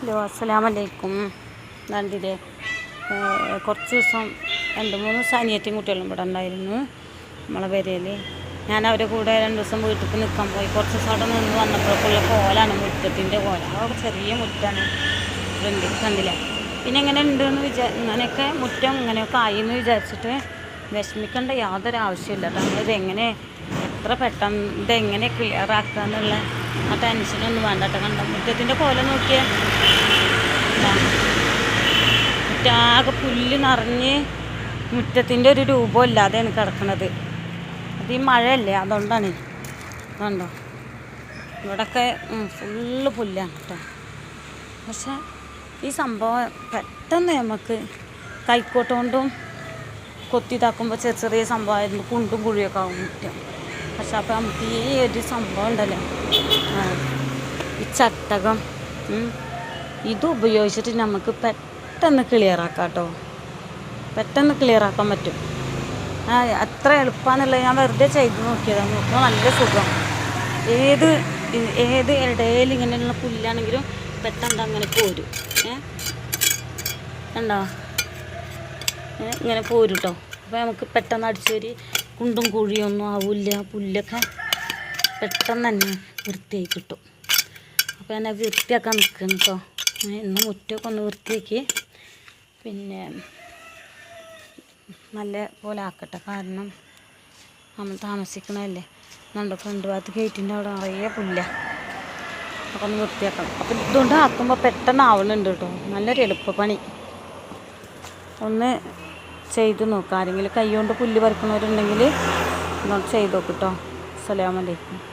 Hello അസ്സാം വലൈക്കും നന്ദിരെ കുറച്ച് ദിവസം രണ്ട് മൂന്ന് ദിവസം അനിയത്തിയും കുട്ടികളും ഇവിടെ ഉണ്ടായിരുന്നു നമ്മളെ പേരയിൽ ഞാൻ അവരെ കൂടെ രണ്ട് ദിവസം വീട്ടിൽ നിൽക്കാൻ പോയി. കുറച്ച് ദിവസം അവിടെ നിന്ന് വന്നപ്പോഴേക്കുള്ള കോലാണ് മുറ്റത്തിന്റെ കോല. അവിടെ ചെറിയ മുറ്റാണ്. ഫ്രണ്ടിൽ കണ്ടില്ല പിന്നെ എങ്ങനെ ഉണ്ടെന്ന് വിചാ ഇങ്ങനെയൊക്കെ മുറ്റം ഇങ്ങനെയൊക്കെ ആയി എന്ന് വിചാരിച്ചിട്ട് വിഷമിക്കേണ്ട യാതൊരു ആവശ്യമില്ല കാരണം എങ്ങനെ എത്ര പെട്ടെന്ന് ഇതെങ്ങനെ ക്ലിയർ ആക്കുക എന്നുള്ള ആ ടെൻഷനൊന്നും വേണ്ട കേട്ടോ. കണ്ട? മുറ്റത്തിന്റെ കോല നോക്കിയാൽ. മുറ്റാകെ പുല്ല് നിറഞ്ഞ് മുറ്റത്തിന്റെ ഒരു രൂപം ഇല്ലാതെയാണ് കിടക്കുന്നത് അത് ഈ മഴയല്ലേ? അതുകൊണ്ടാണ്. അതുകൊണ്ടോ ഇവിടൊക്കെ ഫുള്ള് പുല്ലാണ് കേട്ടോ. പക്ഷെ ഈ സംഭവം പെട്ടെന്ന് നമുക്ക് കൈക്കോട്ടുകൊണ്ടും കൊത്തി താക്കുമ്പോൾ ചെറിയ ചെറിയ സംഭവമായിരുന്നു. കുണ്ടും കുഴിയൊക്കെ ആകും മുറ്റം. പക്ഷെ അപ്പോൾ നമുക്ക് ഈ ഒരു സംഭവം ഉണ്ടല്ലോ. ഈ ചട്ടകം ഇത് ഉപയോഗിച്ചിട്ട് നമുക്ക് പെട്ടെന്ന് ക്ലിയർ ആക്കാം കേട്ടോ. പെട്ടെന്ന് ക്ലിയർ ആക്കാൻ പറ്റും. അത്ര എളുപ്പമാണെന്നുള്ളത് ഞാൻ വെറുതെ ചെയ്ത് നോക്കിയതാണ് നോക്കുമ്പോൾ നല്ല സുഖം. ഏത് ഏത് ഇടയിൽ ഇങ്ങനെയുള്ള പുല്ലാണെങ്കിലും പെട്ടെന്ന് അങ്ങനെ പോരും. ഏ? കണ്ടോ? ഇങ്ങനെ പോരും കേട്ടോ. അപ്പോൾ നമുക്ക് പെട്ടെന്ന് അടിച്ചൊരു കുണ്ടും കുഴിയൊന്നും ആവില്ല പുല്ലൊക്കെ പെട്ടെന്ന് തന്നെ വൃത്തിയായി കിട്ടും. അപ്പോൾ ഞാൻ വൃത്തിയാക്കാൻ നിൽക്കുന്നു കേട്ടോ ഇന്ന് മുറ്റമൊക്കെ ഒന്ന് വൃത്തിയാക്കി പിന്നെ നല്ല പോലെ ആക്കട്ടെ. കാരണം നമ്മൾ താമസിക്കണല്ലേ നമ്മുടെ ഫ്രണ്ട് ഭാഗത്ത് ഗേറ്റിന്റെ അവിടെ നിറയെ പുല്ല. അപ്പോൾ ഒന്ന് വൃത്തിയാക്കണം. അപ്പോൾ ഇതുകൊണ്ട് ആക്കുമ്പോൾ പെട്ടെന്ന് ആവണുണ്ട് കേട്ടോ നല്ലൊരു എളുപ്പപ്പണി ഒന്ന് ചെയ്ത് നോക്കുക ആരെങ്കിലും കൈ കൊണ്ട് പുല്ല് പറിക്കുന്നവരുണ്ടെങ്കിൽ ഒന്ന് ചെയ്ത് നോക്ക് കേട്ടോ അസ്സലാമലൈക്കും